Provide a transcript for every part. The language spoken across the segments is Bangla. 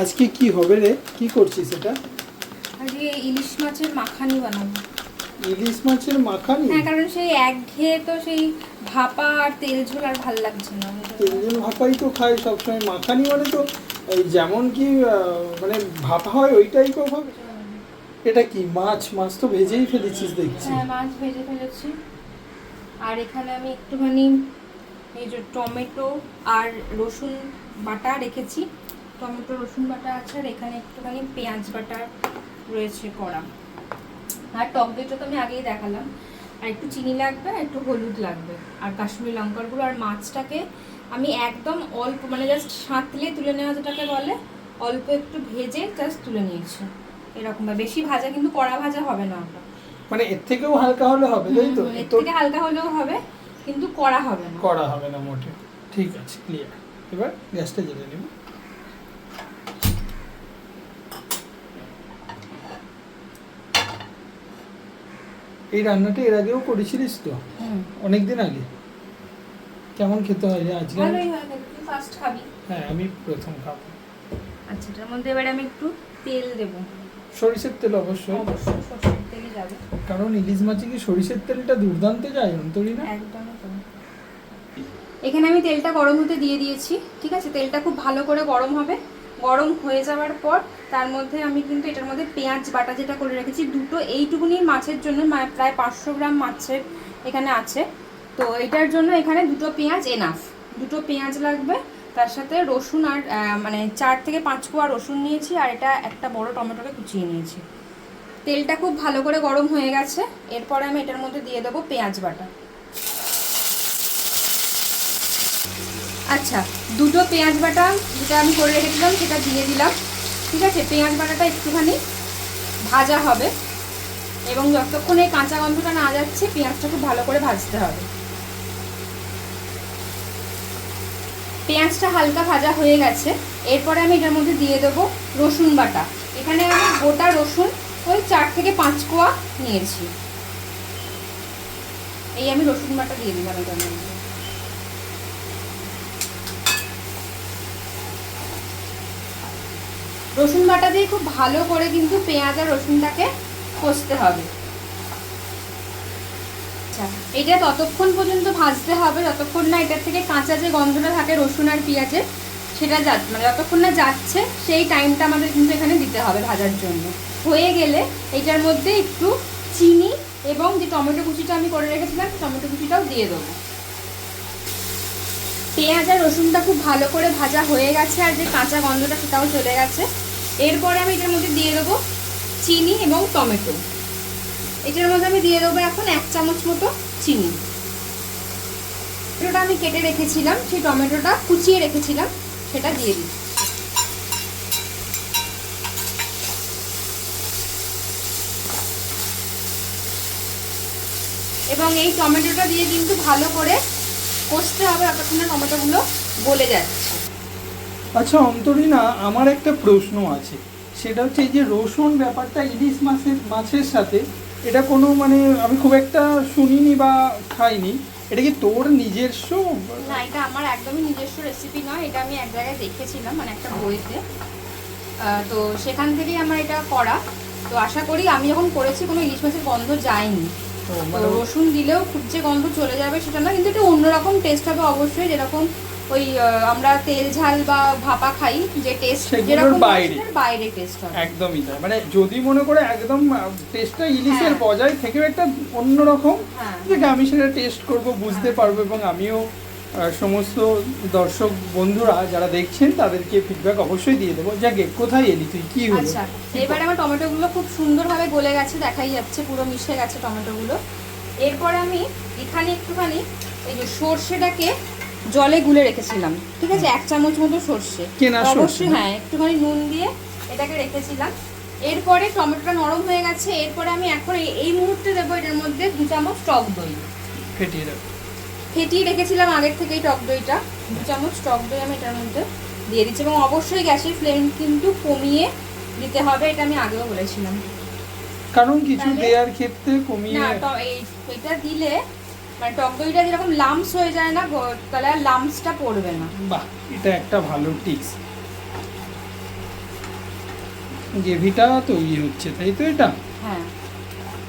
আজকে কি হবে রে? কি করছিস এটা? আজকে ইলিশ মাছের মাখানি বানাবো। ইলিশ মাছের মাখানি? হ্যাঁ কারণ সেই একঘেয়ে তো সেই ভাপা আর তেল ঝোল আর ভালো লাগছে না। তেলঝোল ভাপাই তো খাই সবসময়। মাখানি মানে তো এই যেমন কি মানে ভাপা হয় ওইটাই টাইপও হবে। এটা কি মাছ? মাছ তো ভেজেই ফেলেছিস দেখছি। হ্যাঁ মাছ ভেজে ফেলেছি। আর এখানে আমি একটুখানি এই যে টমেটো আর রসুন বাটা রেখেছি। টমেটো রসুন বাটা আছে আর এখানে একটুখানি পেঁয়াজ বাটা রয়েছে করা আর টক দইটা তো আমি আগেই দেখালাম। আর একটু চিনি লাগবে আর একটু হলুদ লাগবে। আর কাশ্মীরি লঙ্কার গুঁড়ো আর মাছটাকে আমি একদম অল্প মানে জাস্ট সাঁতলে তুলে নেওয়া যেটাকে বলে অল্প একটু ভেজে জাস্ট তুলে নিয়েছি। এরকম বেশি ভাজা কিন্তু কড়া ভাজা হবে না ওটা। মানে এর থেকেও হালকা হলে হবে তাই তো? এর থেকে হালকা হলেও হবে কিন্তু কড়া হবে না। করা হবে না মোটে। ঠিক আছে ক্লিয়ার এবার গ্যাসটা জ্বেলে নেব। এই রান্নাটা এর আগেও করেছিলিস তো? অনেক দিন আগে। কেমন খেতে হয় আজকে? হয় ফার্স্ট খাবি। হ্যাঁ আমি প্রথম খাব। আচ্ছা এটার মধ্যে এবারে আমি একটু তেল দেবো। সরিষার তেল অবশ্যই। অবশ্যই সরষের তেলই যাবে। কারণ ইলিশ মাছে কি সরিষার তেলটা দুর্দান্ত যায় অন্তরি না? একদম। এখানে আমি তেলটা গরম হতে দিয়ে দিয়েছি ঠিক আছে? তেলটা খুব ভালো করে গরম হবে। গরম হয়ে যাওয়ার পর তার মধ্যে আমি কিন্তু এটার মধ্যে পেঁয়াজ বাটা যেটা করে রেখেছি, দুটো এইটুকুনি মাছের জন্য প্রায় পাঁচশো গ্রাম মাছের এখানে আছে। তো এটার জন্য এখানে দুটো পেঁয়াজ এনাফ দুটো পেঁয়াজ লাগবে, তার সাথে রসুন আর মানে চার থেকে পাঁচ কোয়া রসুন নিয়েছি আর এটা একটা বড় টমেটোকে কুচিয়ে নিয়েছি। তেলটা খুব ভালো করে গরম হয়ে গেছে, এরপরে আমি এটার মধ্যে দিয়ে দেবো পেঁয়াজ বাটা। আচ্ছা দুটো পেঁয়াজ বাটা যেটা আমি করে রেখেছিলাম, সেটা দিয়ে দিলাম। ঠিক আছে? পেঁয়াজ বাটাটা একটুখানি ভাজা হবে এবং যতক্ষণ এই কাঁচা গন্ধটা না যাচ্ছে, পেঁয়াজটা খুব ভালো করে ভাজতে হবে। পেঁয়াজটা হালকা ভাজা হয়ে গেছে। এরপরে আমি এটার মধ্যে দিয়ে দেবো রসুন বাটা। এখানে আমি গোটা রসুন ওই চার থেকে পাঁচ কোয়া নিয়েছি। এই আমি রসুন বাটা দিয়ে দিলাম এটার মধ্যে। রসুন বাটা দিয়ে খুব ভালো করে কিন্তু পেঁয়াজ আর রসুনটাকে কষতে হবে। আচ্ছা এটা ততক্ষণ পর্যন্ত ভাজতে হবে, যতক্ষণ না এটার থেকে কাঁচা যে গন্ধটা থাকে রসুন আর পেঁয়াজের সেটা যা মানে যতক্ষণ না যাচ্ছে, সেই টাইমটা আমাদের কিন্তু এখানে দিতে হবে ভাজার জন্য। হয়ে গেলে এটার মধ্যে একটু চিনি এবং যে টমেটো কুচিটা আমি করে রেখেছিলাম টমেটো কুচিটাও দিয়ে দেবো। পেঁয়াজ আর রসুনটা খুব ভালো করে ভাজা হয়ে গেছে, আর যে কাঁচা গন্ধটা সেটাও চলে গেছে। এরপরে আমি এটার মধ্যে দিয়ে দেবো চিনি এবং টমেটো। এটার মধ্যে আমি দিয়ে দেবো এখন এক চামচ মতো চিনি। টমেটোটা আমি কেটে রেখেছিলাম, সেই টমেটোটা কুচিয়ে রেখেছিলাম, সেটা দিয়ে দিই এবং এই টমেটোটা দিয়ে কিন্তু ভালো করে কষতে হবে যতক্ষণ না টমেটোগুলো গলে যাচ্ছে। আচ্ছা অন্তরি না আমার একটা প্রশ্ন আছে। সেটা হচ্ছে এই যে রসুন ব্যাপারটা ইলিশ মাছের মাছের সাথে এটা কোনো মানে আমি খুব একটা শুনিনি বা খাইনি। এটা কি তোর নিজস্ব? না এটা আমার একদমই নিজস্ব রেসিপি নয় এটা আমি এক জায়গায় দেখেছিলাম মানে একটা বইতে। তো সেখান থেকেই আমার এটা করা। তো আশা করি আমি যখন করেছি কোনো ইলিশ মাছের গন্ধ যায়নি। মানে রসুন দিলেও খুব যে গন্ধ চলে যাবে সেটা না কিন্তু এটা অন্যরকম টেস্ট হবে অবশ্যই যেরকম ওই আমরা তেল ঝাল বা ভাপা খাই যে টেস্ট যেরকম বাইরে। বাইরে টেস্ট হয় একদমই তাই। মানে যদি মনে করে একদম টেস্টটা ইলিশের হ্যাঁ। বজায় থেকেও একটা অন্যরকম হ্যাঁ। যে আমি সেটা টেস্ট করব বুঝতে পারব এবং আমিও সমস্ত দর্শক বন্ধুরা যারা দেখছেন তাদেরকে ফিডব্যাক অবশ্যই দিয়ে দেবো। যাকে কোথায় এলি তুই? কি হলো? আচ্ছা এবারে আমার টমেটোগুলো খুব সুন্দরভাবে গলে গেছে দেখাই যাচ্ছে পুরো মিশে গেছে টমেটোগুলো। এরপর আমি এখানে একটুখানি এই যে সর্ষেটাকে জলে গুলে রেখেছিলাম। ঠিক আছে? এক চামচ মতো সর্ষে। সর্ষে অবশ্যই হ্যাঁ। একটুখানি নুন দিয়ে এটাকে রেখেছিলাম। এরপরে টমেটোটা নরম হয়ে গেছে। এরপরে আমি এখন এই- মুহূর্তে দেবো এটার মধ্যে দু চামচ টক দই। ফেটিয়ে ফেটিয়ে রেখেছিলাম আগের থেকেই টক দইটা। দু চামচ টক দই আমি এটার মধ্যে দিয়ে দিচ্ছি এবং অবশ্যই গ্যাসের ফ্লেম কিন্তু কমিয়ে দিতে হবে এটা আমি আগেও বলেছিলাম। কারণ কিছু দেওয়ার ক্ষেত্রে কমিয়ে না এটা দিলে মানে টক দইটা যেরকম লামস হয়ে যায় না তাহলে আর লামসটা পড়বে না। বাহ এটা একটা ভালো টিপস গ্রেভিটা তৈরি হচ্ছে তাই তো এটা? হ্যাঁ।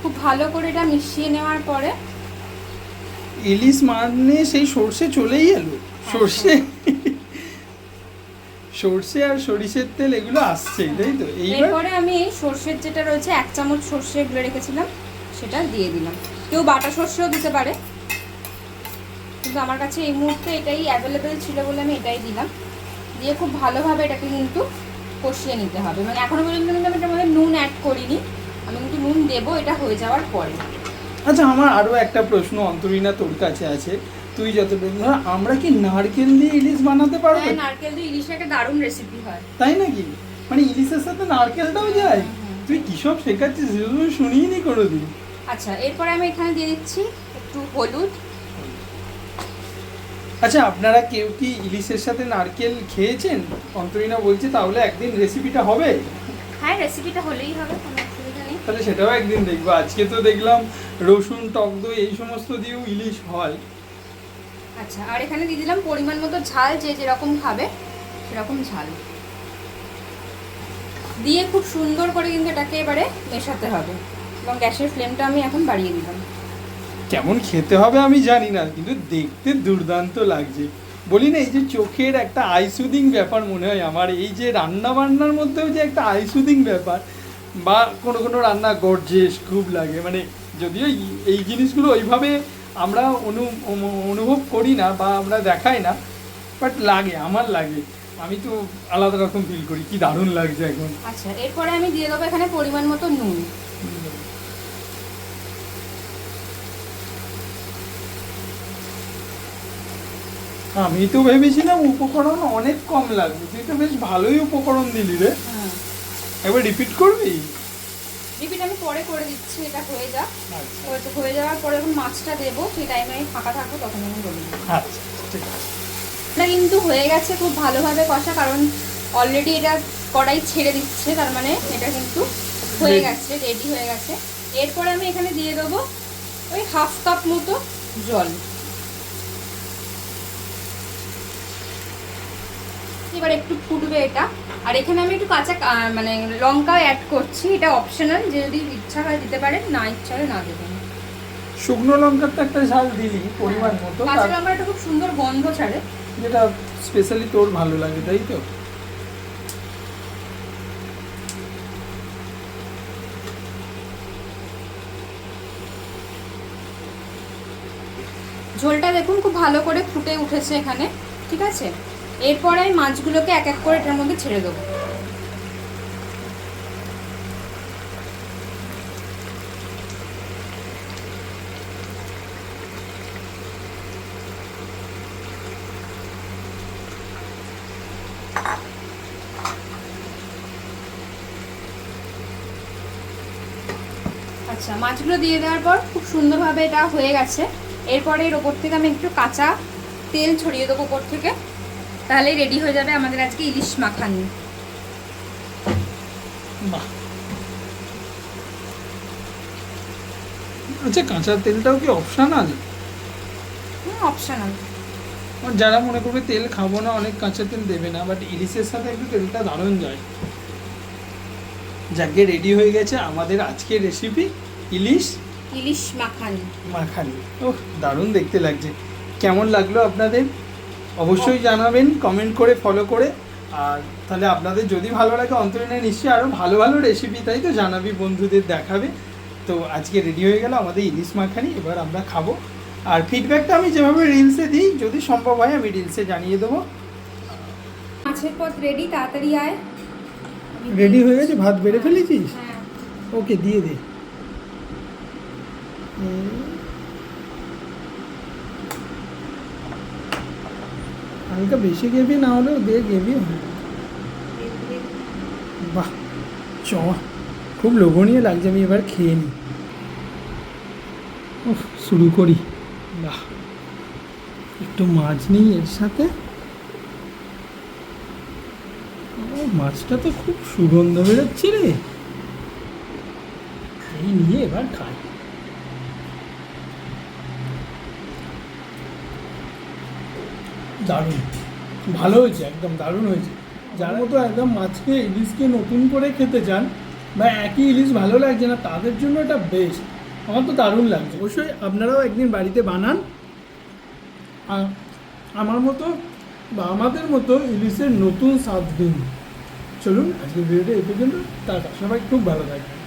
খুব ভালো করে এটা মিশিয়ে নেওয়ার পরে। ইলিশ মানে সেই সর্ষে চলেই এলো। সর্ষে। সর্ষে। আর সরিষের তেল এগুলো আসছেই তাই তো? এরপরে আমি সর্ষের যেটা রয়েছে এক চামচ সর্ষে গুলে রেখেছিলাম সেটা দিয়ে দিলাম। কেউ বাটা সর্ষেও দিতে পারে। কিন্তু আমার কাছে এই মুহূর্তে এটাই অ্যাভেলেবেল ছিল বলে আমি এটাই দিলাম। দিয়ে খুব ভালোভাবে এটাকে কিন্তু কষিয়ে নিতে হবে। মানে এখনও পর্যন্ত কিন্তু আমি এটার মধ্যে নুন অ্যাড করিনি। আমি কিন্তু নুন দেবো এটা হয়ে যাওয়ার পরে। আচ্ছা আমার আরও একটা প্রশ্ন অন্তরীনা তোর কাছে আছে। তুই যতটুকু ধর আমরা কি নারকেল দিয়ে ইলিশ বানাতে পারব? হ্যাঁ নারকেল দিয়ে ইলিশের একটা দারুণ রেসিপি হয়। তাই নাকি? মানে ইলিশের সাথে নারকেলটাও যায়। তুই কি সব শেখাচ্ছিস? শুনিনি কোনোদিন। আচ্ছা এরপরে আমি এখানে দিয়ে দিচ্ছি একটু হলুদ। আচ্ছা আপনারা কেউ কি ইলিশের সাথে নারকেল খেয়েছেন? অন্তরিনা বলছে তাহলে একদিন রেসিপিটা হবে। হ্যাঁ রেসিপিটা হলেই হবে কোনো অসুবিধা নেই। তাহলে সেটাও একদিন দেখব। আজকে তো দেখলাম রসুন টক দই এই সমস্ত দিয়েও ইলিশ হয়। আচ্ছা আর এখানে দিয়ে দিলাম পরিমাণ মতো ঝাল যে যেরকম খাবে সেরকম ঝাল। দিয়ে খুব সুন্দর করে কিন্তু এটাকে এবারে মেশাতে হবে। এবং গ্যাসের ফ্লেমটা আমি এখন বাড়িয়ে দিলাম। কেমন খেতে হবে আমি জানি না কিন্তু দেখতে দুর্দান্ত লাগছে। বলি না এই যে চোখের একটা আইসুদিং ব্যাপার মনে হয় আমার এই যে রান্না বান্নার মধ্যেও যে একটা আইসুদিং ব্যাপার বা কোনো কোনো রান্না গর্জেস খুব লাগে। মানে যদিও এই- জিনিসগুলো ওইভাবে আমরা অনু- অনুভব করি না বা আমরা দেখাই না বাট লাগে আমার লাগে। আমি তো আলাদা রকম ফিল করি কি দারুণ লাগছে এখন। আচ্ছা এরপরে আমি দিয়ে দেবো এখানে পরিমাণ মতো নুন। আমি তো ভেবেছিলাম উপকরণ অনেক কম লাগবে তুই তো বেশ ভালোই উপকরণ দিলি রে। একবার রিপিট করবি? রিপিট আমি পরে করে দিচ্ছি এটা হয়ে যাক। আচ্ছা। হয়ে- হয়ে যাওয়ার পরে যখন মাছটা দেবো সেই টাইমে আমি ফাঁকা থাকব তখন আমি বলে আচ্ছা ঠিক আছে। এটা কিন্তু হয়ে গেছে খুব ভালোভাবে কষা কারণ অলরেডি এটা কড়াই ছেড়ে দিচ্ছে তার মানে এটা কিন্তু হয়ে গেছে রেডি হয়ে গেছে। এরপরে আমি এখানে দিয়ে দেবো ওই হাফ কাপ মতো জল। এবার একটু ফুটবে এটা। আর এখানে আমি একটু কাঁচা মানে লঙ্কা অ্যাড করছি। এটা অপশনাল যে যদি ইচ্ছা হয় দিতে পারেন না ইচ্ছা হলে না দেবেন। শুকনো লঙ্কার তো একটা ঝাল দিলি পরিমাণ মতো। কাঁচা তার- লঙ্কাটা খুব সুন্দর গন্ধ ছাড়ে। যেটা স্পেশালি তোর ভালো লাগে তাই তো? ঝোলটা দেখুন খুব ভালো করে ফুটে উঠেছে এখানে। ঠিক আছে? এরপরে আমি মাছগুলোকে এক এক করে এটার মধ্যে ছেড়ে দেবো। আচ্ছা মাছগুলো দিয়ে দেওয়ার পর খুব সুন্দরভাবে এটা হয়ে গেছে। এরপরে এর ওপর থেকে আমি একটু কাঁচা তেল ছড়িয়ে দেবো ওপর থেকে। তাহলেই রেডি হয়ে যাবে আমাদের আজকে ইলিশ মাখানি। আচ্ছা কাঁচা তেলটাও কি অপশনাল অপশনাল যারা মনে করবে তেল খাব না অনেক কাঁচা তেল দেবে না বাট ইলিশের সাথে একটু তেলটা দারুণ যায়। যাকে রেডি হয়ে গেছে আমাদের আজকের রেসিপি ইলিশ ইলিশ মাখানি। মাখানি। ওহ দারুণ দেখতে লাগছে। কেমন লাগল আপনাদের? অবশ্যই জানাবেন কমেন্ট করে ফলো করে। আর তাহলে আপনাদের যদি ভালো লাগে অন্তরীণে নিশ্চয়ই আরও ভালো ভালো রেসিপি তাই তো জানাবি বন্ধুদের দেখাবে। তো আজকে রেডি হয়ে গেল আমাদের ইলিশ মাখানি এবার আমরা খাব। আর ফিডব্যাকটা আমি যেভাবে রিলসে দিই যদি সম্ভব হয় আমি রিলসে জানিয়ে দেবো। মাছের পথ রেডি তাড়াতাড়ি আয়। রেডি হয়ে গেছে? ভাত বেড়ে ফেলেছিস? হ্যাঁ। ওকে দিয়ে দে। হালকা বেশি গেবি না হলেও দিয়ে গেবি বাহ চ খুব লোভনীয় লাগছে, আমি এবার খেয়ে নিই। শুরু করি। বাহ, একটু মাছ নিই এর সাথে। মাছটা তো খুব সুগন্ধ বেরোচ্ছে রে। এই নিয়ে এবার খাই। দারুণ। ভালো হয়েছে, একদম দারুণ হয়েছে। যারা তো একদম মাছকে, ইলিশকে নতুন করে খেতে চান, বা একই ইলিশ ভালো লাগছে না, তাদের জন্য এটা বেস্ট আমার তো দারুণ লাগছে। অবশ্যই আপনারাও একদিন বাড়িতে বানান। আমার মতো বা আমাদের মতো ইলিশের নতুন স্বাদ দিন। চলুন, আজকের ভিডিওটা এই পর্যন্ত। টাটা। সবাই খুব ভালো থাকবে